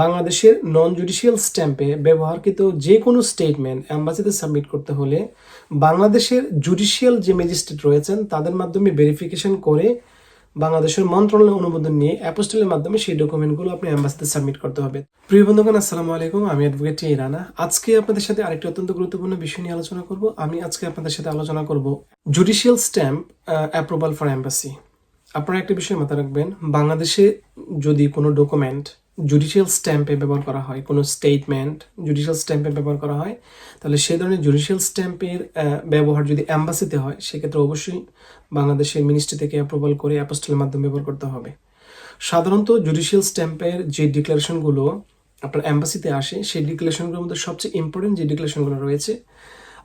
বাংলাদেশের নন জুডিশিয়াল স্ট্যাম্পে ব্যবহারকৃত যে কোনো স্টেটমেন্ট অ্যাম্বাসিতে সাবমিট করতে হলে বাংলাদেশের জুডিশিয়াল যে ম্যাজিস্ট্রেট রয়েছেন, তাদের মাধ্যমে ভেরিফিকেশন করে বাংলাদেশের মন্ত্রণালয়ের অনুমোদন নিয়ে অ্যাপোস্টেলের মাধ্যমে সেই ডকুমেন্টগুলো আপনি অ্যাম্বাসিতে সাবমিট করতে হবে। প্রিয় বন্ধুগণ, আসসালামু আলাইকুম। আমি অ্যাডভোকেট টি রানা। আজকে আপনাদের সাথে আরেকটি অত্যন্ত গুরুত্বপূর্ণ বিষয় নিয়ে আলোচনা করব। আমি আজকে আপনাদের সাথে আলোচনা করব judicial stamp approval for embassy আপনারা একটা বিষয় মাথায় রাখবেন, বাংলাদেশে যদি কোনো ডকুমেন্ট জুডিশিয়াল স্ট্যাম্পে ব্যবহার করা হয়, কোনো স্টেটমেন্ট জুডিশিয়াল স্ট্যাম্পে ব্যবহার করা হয়, তাহলে সেই ধরনের জুডিশিয়াল স্ট্যাম্পের ব্যবহার যদি অ্যাম্বাসিতে হয়, সেক্ষেত্রে অবশ্যই বাংলাদেশের মিনিস্ট্রি থেকে অ্যাপ্রুভাল করে অ্যাপোস্টেলের মাধ্যমে ব্যবহার করতে হবে। সাধারণত জুডিশিয়াল স্ট্যাম্পের যে ডিক্লারেশনগুলো আপনার অ্যাম্বাসিতে আসে, সেই ডিক্লারেশনগুলোর মধ্যে সবচেয়ে ইম্পর্টেন্ট যে ডিক্লারেশনগুলো রয়েছে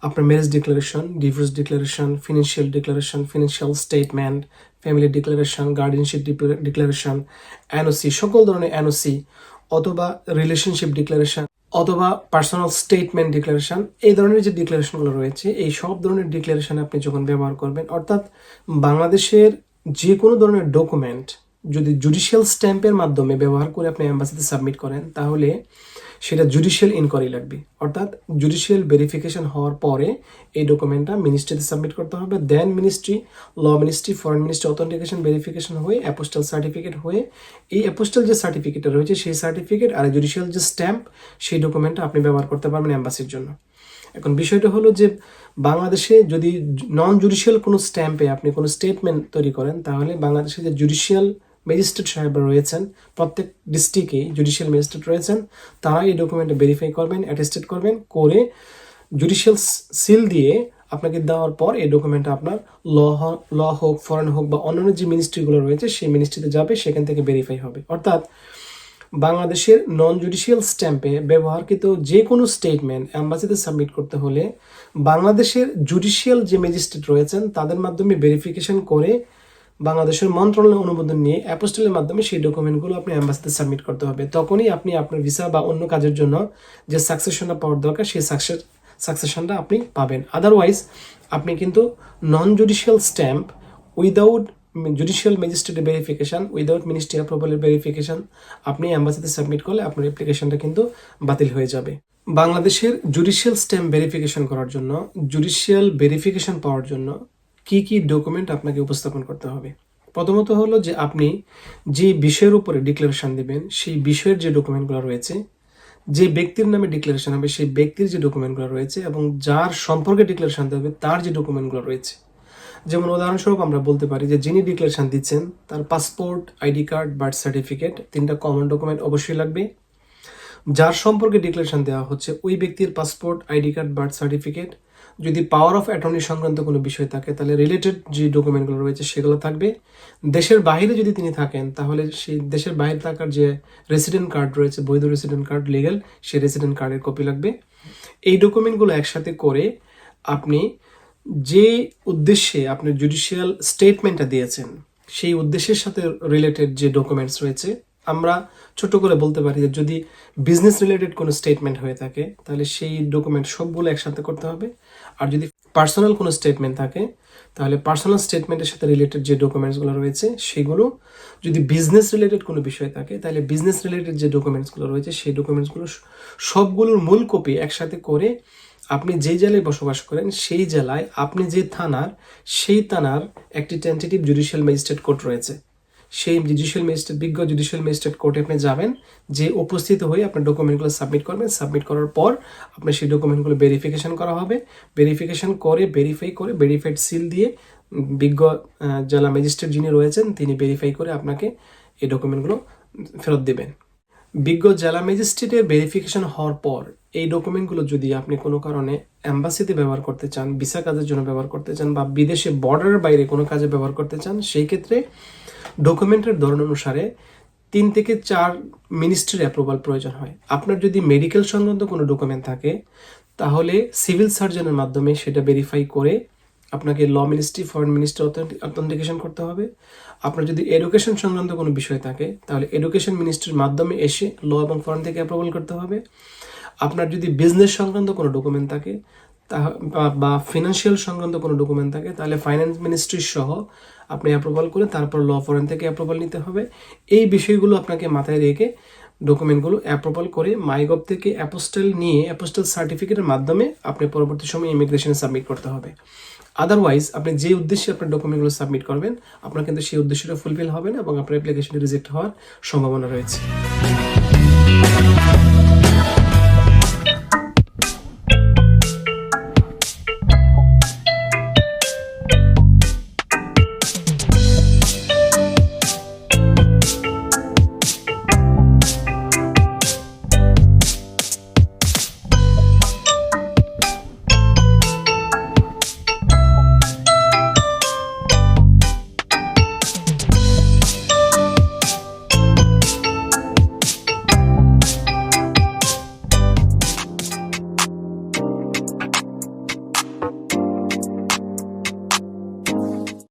আপনার marriage declaration divorce declaration financial declaration financial statement family declaration guardianship declaration NOC সকল ধরনের এনওসি অথবা রিলেশনশিপ ডিক্লারেশন অথবা পার্সোনাল স্টেটমেন্ট ডিক্লারেশন এই ধরনের যে ডিক্লারেশনগুলো রয়েছে, এই সব ধরনের ডিক্লারেশন আপনি যখন ব্যবহার করবেন, অর্থাৎ বাংলাদেশের যে কোনো ধরনের ডকুমেন্ট যদি জুডিশিয়াল স্ট্যাম্পের মাধ্যমে ব্যবহার করে আপনি অ্যাম্বাসিতে সাবমিট করেন, তাহলে সেটা জুডিশিয়াল ইনকোয়ারি লাগবে। অর্থাৎ জুডিশিয়াল ভেরিফিকেশন হওয়ার পরে এই ডকুমেন্টটা মিনিস্ট্রিতে সাবমিট করতে হবে। Then ministry law ministry foreign ministry authentication verification হয়ে অ্যাপোস্টাল সার্টিফিকেট হয়ে এই অ্যাপোস্টাল যে সার্টিফিকেটটা রয়েছে, সেই সার্টিফিকেট আর জুডিশিয়াল যে স্ট্যাম্প সেই ডকুমেন্টটা আপনি ব্যবহার করতে পারবেন অ্যাম্বাসির জন্য। এখন বিষয়টা হলো যে বাংলাদেশে যদি নন জুডিশিয়াল কোনো স্ট্যাম্পে আপনি কোনো স্টেটমেন্ট তৈরি করেন, তাহলে বাংলাদেশে যে জুডিশিয়াল ম্যাজিস্ট্রেট সাহেবরা রয়েছেন, প্রত্যেক ডিস্ট্রিক্টে জুডিশিয়াল ম্যাজিস্ট্রেট রয়েছেন, তারা এই ডকুমেন্টে ভেরিফাই করবেন অ্যাটেস্টেড করবেন, করে জুডিশিয়াল সিল দিয়ে আপনাকে দেওয়ার পর এই ডকুমেন্টটা আপনার ল ল হোক ফরেন হোক বা অন্যান্য যে মিনিস্ট্রিগুলো রয়েছে, সেই মিনিস্ট্রিতে যাবে, সেখান থেকে ভেরিফাই হবে। অর্থাৎ বাংলাদেশের নন জুডিশিয়াল স্ট্যাম্পে ব্যবহারকৃত যে কোনো স্টেটমেন্ট অ্যাম্বাসিতে সাবমিট করতে হলে বাংলাদেশের জুডিশিয়াল যে ম্যাজিস্ট্রেট রয়েছেন, তাদের মাধ্যমে ভেরিফিকেশন করে বাংলাদেশের মন্ত্রণালয়ের অনুমোদন নিয়ে অ্যাপোস্টেলের মাধ্যমে সেই ডকুমেন্টগুলো আপনি অ্যাম্বাসিতে সাবমিট করতে হবে। তখনই আপনি আপনার ভিসা বা অন্য কাজের জন্য যে সাকসেশনটা পাওয়ার দরকার, সেই সাকসেস সাকসেশনটা আপনি পাবেন। আদারওয়াইজ আপনি কিন্তু non judicial stamp without judicial magistrate verification without ministry অ্যাপ্রুভালের verification আপনি অ্যাম্বাসিতে সাবমিট করলে আপনার অ্যাপ্লিকেশনটা কিন্তু বাতিল হয়ে যাবে। বাংলাদেশের জুডিশিয়াল স্ট্যাম্প ভেরিফিকেশন করার জন্য জুডিশিয়াল ভেরিফিকেশন পাওয়ার জন্য কি কি ডকুমেন্ট আপনাকে উপস্থাপন করতে হবে? প্রথমত হলো যে আপনি যে বিষয়ের উপরে ডিক্লারেশন দেবেন, সেই বিষয়ের যে ডকুমেন্টগুলো রয়েছে, যে ব্যক্তির নামে ডিক্লারেশন হবে, সেই ব্যক্তির যে ডকুমেন্টগুলো রয়েছে এবং যার সম্পর্কে ডিক্লারেশন দেবে তার যে ডকুমেন্টগুলো রয়েছে। যেমন উদাহরণস্বরূপ আমরা বলতে পারি যে যিনি ডিক্লারেশন দিচ্ছেন, তার passport ID card birth certificate তিনটা কমন ডকুমেন্ট অবশ্যই লাগবে। যার সম্পর্কে ডিক্লারেশন দেওয়া হচ্ছে, ওই ব্যক্তির passport ID card birth certificate যদি পাওয়ার অফ অ্যাটর্নি সংক্রান্ত কোনো বিষয় থাকে, তাহলে রিলেটেড যে ডকুমেন্টগুলো রয়েছে সেগুলো থাকবে। দেশের বাইরে যদি তিনি থাকেন, তাহলে সেই দেশের বাইরে থাকার যে রেসিডেন্ট কার্ড রয়েছে, বৈধ রেসিডেন্ট কার্ড লিগেল সেই রেসিডেন্ট কার্ডের কপি লাগবে। এই ডকুমেন্টগুলো একসাথে করে আপনি যে উদ্দেশ্যে আপনি জুডিশিয়াল স্টেটমেন্টটা দিয়েছেন, সেই উদ্দেশ্যের সাথে রিলেটেড যে ডকুমেন্টস রয়েছে, আমরা ছোট করে বলতে পারি যে যদি বিজনেস রিলেটেড কোনো স্টেটমেন্ট হয়ে থাকে, তাহলে সেই ডকুমেন্ট সবগুলো একসাথে করতে হবে। আর যদি পার্সোনাল কোনো স্টেটমেন্ট থাকে, তাহলে পার্সোনাল স্টেটমেন্টের সাথে রিলেটেড যে ডকুমেন্টসগুলো রয়েছে, সেগুলো যদি বিজনেস রিলেটেড কোনো বিষয় থাকে, তাহলে বিজনেস রিলেটেড যে ডকুমেন্টসগুলো রয়েছে, সেই ডকুমেন্টসগুলো সবগুলোর মূল কপি একসাথে করে আপনি যে জেলায় বসবাস করেন, সেই জেলায় আপনি যে থানার, সেই থানার একটি টেন্টেটিভ জুডিশিয়াল ম্যাজিস্ট্রেট কোর্ট রয়েছে। সেই জুডিশিয়াল ম্যাজিস্ট্রেট বিজ্ঞ জুডিশিয়াল ম্যাজিস্ট্রেট কোর্টে আপনি যাবেন যে উপস্থিত হয়ে আপনার ডকুমেন্টগুলো সাবমিট করবেন। সাবমিট করার পর আপনার সেই ডকুমেন্টগুলো ভেরিফিকেশন করা হবে। ভেরিফিকেশন করে ভেরিফাই করে ভেরিফাইড সিল দিয়ে বিজ্ঞ জেলা ম্যাজিস্ট্রেট যিনি রয়েছেন, তিনি ভেরিফাই করে আপনাকে এই ডকুমেন্টগুলো ফেরত দেবেন। বিজ্ঞ জেলা ম্যাজিস্ট্রেটের ভেরিফিকেশন হওয়ার পর এই ডকুমেন্টগুলো যদি আপনি কোনো কারণে অ্যাম্বাসিতে ব্যবহার করতে চান ভিসা কাজের জন্য ব্যবহার করতে চান বা বিদেশে বর্ডারের বাইরে কোনো কাজে ব্যবহার করতে চান, সেই ক্ষেত্রে ডকুমেন্টের ধরন অনুসারে তিন থেকে চার মিনিস্ট্রির অ্যাপ্রুভাল প্রয়োজন হয়। আপনার যদি মেডিকেল সংক্রান্ত কোনো ডকুমেন্ট থাকে, তাহলে সিভিল সার্জনের মাধ্যমে সেটা ভেরিফাই করে আপনাকে law ministry foreign ministry authentication করতে হবে। আপনার যদি এডুকেশন সংক্রান্ত কোনো বিষয় থাকে, তাহলে এডুকেশন মিনিস্ট্রির মাধ্যমে এসে ল এবং ফরেন থেকে অ্যাপ্রুভাল করতে হবে। আপনার যদি বিজনেস সংক্রান্ত কোনো ডকুমেন্ট থাকে তা বা ফিনান্সিয়াল সংক্রান্ত কোনো ডকুমেন্ট থাকে, তাহলে ফাইন্যান্স মিনিস্ট্রি সহ আপনি অ্যাপ্রুভাল করে তারপর ল ফরেন থেকে অ্যাপ্রুভাল নিতে হবে। এই বিষয়গুলো আপনাকে মাথায় রেখে ডকুমেন্টগুলো অ্যাপ্রুভাল করে মাইগভ থেকে অ্যাপোস্টেল নিয়ে অ্যাপোস্টেল সার্টিফিকেটের মাধ্যমে আপনি পরবর্তী সময় ইমিগ্রেশনে সাবমিট করতে হবে। আদারওয়াইজ আপনি যে উদ্দেশ্যে আপনার ডকুমেন্টগুলো সাবমিট করবেন, আপনার কিন্তু সেই উদ্দেশ্যটা ফুলফিল হবে না এবং আপনার অ্যাপ্লিকেশনটি রিজেক্ট হওয়ার সম্ভাবনা রয়েছে।